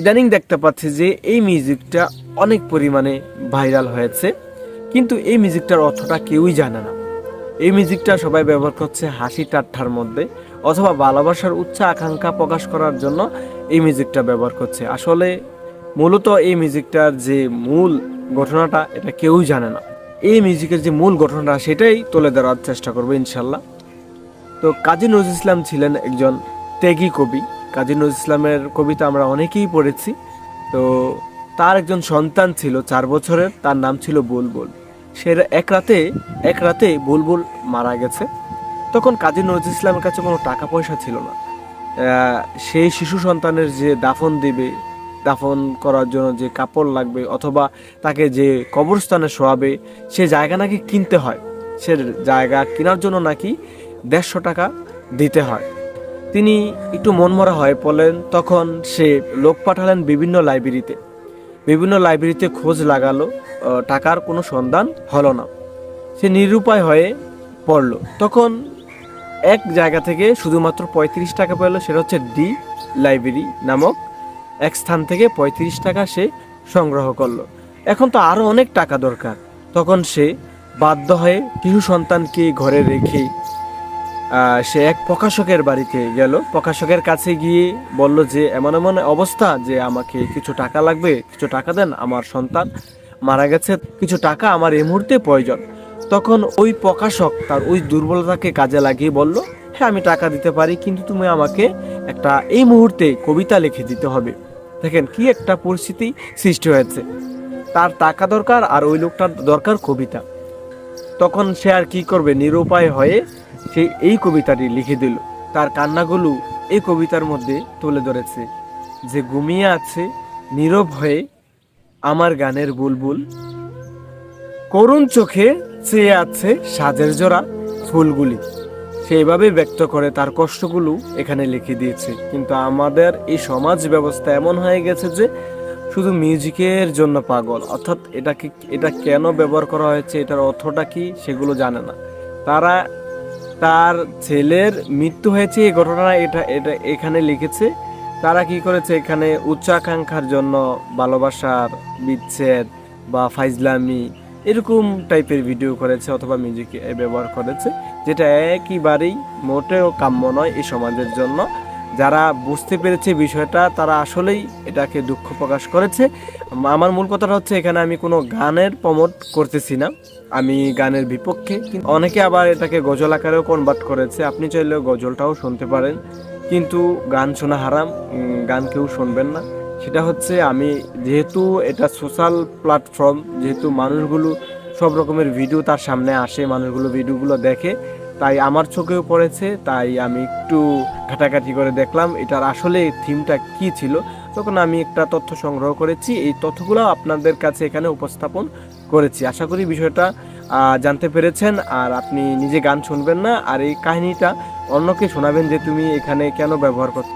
ইদানিং দেখতে পাচ্ছি যে এই মিউজিকটা অনেক পরিমাণে ভাইরাল হয়েছে, কিন্তু এই মিউজিকটার অর্থটা কেউই জানে না। এই মিউজিকটা সবাই ব্যবহার করছে হাসি ঠাট্টার মধ্যে, অথবা ভালোবাসার উচ্চ আকাঙ্ক্ষা প্রকাশ করার জন্য এই মিউজিকটা ব্যবহার করছে। আসলে মূলত এই মিউজিকটার যে মূল ঘটনাটা, এটা কেউই জানে না। এই মিউজিকের যে মূল ঘটনাটা, সেটাই তুলে ধরার চেষ্টা করব ইনশাল্লাহ। তো কাজী নজরুল ইসলাম ছিলেন একজন ত্যাগী কবি। কাজী নজরুল ইসলামের কবিতা আমরা অনেকেই পড়েছি। তো তার একজন সন্তান ছিল চার বছরের, তার নাম ছিল বুলবুল। সে এক রাতে এক রাতে বুলবুল মারা গেছে। তখন কাজী নজরুল ইসলামের কাছে কোনো টাকা পয়সা ছিল না। সেই শিশু সন্তানের যে দাফন দিবে, দাফন করার জন্য যে কাপড় লাগবে, অথবা তাকে যে কবরস্থানে শোয়াবে, সে জায়গা নাকি কিনতে হয়। সে জায়গা কেনার জন্য নাকি দেড়শো টাকা দিতে হয়। তিনি একটু মনমরা হয়ে পড়লেন, তখন সে লোক পাঠালেন বিভিন্ন লাইব্রেরিতে। বিভিন্ন লাইব্রেরিতে খোঁজ লাগালো টাকার কোনো সন্ধান হলো না। সে নিরুপায় হয়ে পড়ল। তখন এক জায়গা থেকে শুধুমাত্র পঁয়ত্রিশ টাকা পেল, সেটা হচ্ছে ডি লাইব্রেরি নামক এক স্থান থেকে পঁয়ত্রিশ টাকা সে সংগ্রহ করল। এখন তো আরও অনেক টাকা দরকার। তখন সে বাধ্য হয়ে শিশু সন্তানকে ঘরে রেখে সে এক প্রকাশকের বাড়িতে গেল। প্রকাশকের কাছে গিয়ে বলল যে, এমন এমন অবস্থা যে আমাকে কিছু টাকা লাগবে, কিছু টাকা দেন আমার সন্তান মারা গেছে, কিছু টাকা আমার এই মুহূর্তে প্রয়োজন। তখন ওই প্রকাশক তার ওই দুর্বলতাকে কাজে লাগিয়ে বলল হ্যাঁ আমি টাকা দিতে পারি, কিন্তু তুমি আমাকে একটা এই মুহূর্তে কবিতা লিখে দিতে হবে। দেখেন কি একটা পরিস্থিতি সৃষ্টি হয়েছে। তার টাকা দরকার আর ওই লোকটার দরকার কবিতা। তখন সে আর কি করবে? নিরুপায় হয়ে সে এই কবিতাটি লিখে দিল। তার কান্নাগুলো এই কবিতার মধ্যে তুলে ধরেছে যে, ঘুমিয়ে আছে, নীরব হয়ে আমার গানের বুলবুল। করুণ চোখে চেয়ে আছে সাজের জোড়া ফুলগুলি। সেইভাবে ব্যক্ত করে তার কষ্টগুলো এখানে লিখে দিয়েছে। কিন্তু আমাদের এই সমাজ ব্যবস্থা এমন হয়ে গেছে যে শুধু মিউজিকের জন্য পাগল, অর্থাৎ এটাকে, এটা কেন ব্যবহার করা হয়েছে, এটার অর্থটা কি সেগুলো জানে না। তারা, তার ছেলের মৃত্যু হয়েছে, এই ঘটনা এটা এটা এখানে লিখেছে। তারা কি করেছে, এখানে উচ্চাকাঙ্ক্ষার জন্য ভালোবাসার বিচ্ছেদ বা ফাইজলামি এরকম টাইপের ভিডিও করেছে অথবা মিউজিক ব্যবহার করেছে, যেটা একেবারেই মোটেও কাম্য নয় এই সমাজের জন্য। যারা বুঝতে পেরেছে বিষয়টা, তারা আসলেই এটাকে দুঃখ প্রকাশ করেছে। আমার মূল কথাটা হচ্ছে, এখানে আমি কোনো গানের প্রমোট করতেছি না। আমি গানের বিপক্ষে। অনেকে আবার এটাকে গজল আকারেও কনভার্ট করেছে। আপনি চাইলেও গজলটাও শুনতে পারেন। কিন্তু গান শোনা হারাম গান কেউ শুনবেন না। সেটা হচ্ছে, আমি যেহেতু এটা সোশ্যাল প্ল্যাটফর্ম যেহেতু মানুষগুলো সব রকমের ভিডিও তার সামনে আসে, মানুষগুলো ভিডিওগুলো দেখে তাই আমার চোখেও পড়েছে, তাই আমি একটু ঘাটাঘাটি করে দেখলাম এটার আসলে থিমটা কি ছিল। তখন আমি একটা তথ্য সংগ্রহ করেছি, এই তথ্যগুলো আপনাদের কাছে এখানে উপস্থাপন করেছি। আশা করি বিষয়টা জানতে পেরেছেন, আর আপনি নিজে গান শুনবেন না, আর এই কাহিনীটা অন্যকে শোনাবেন যে তুমি এখানে কেন ব্যবহার করছ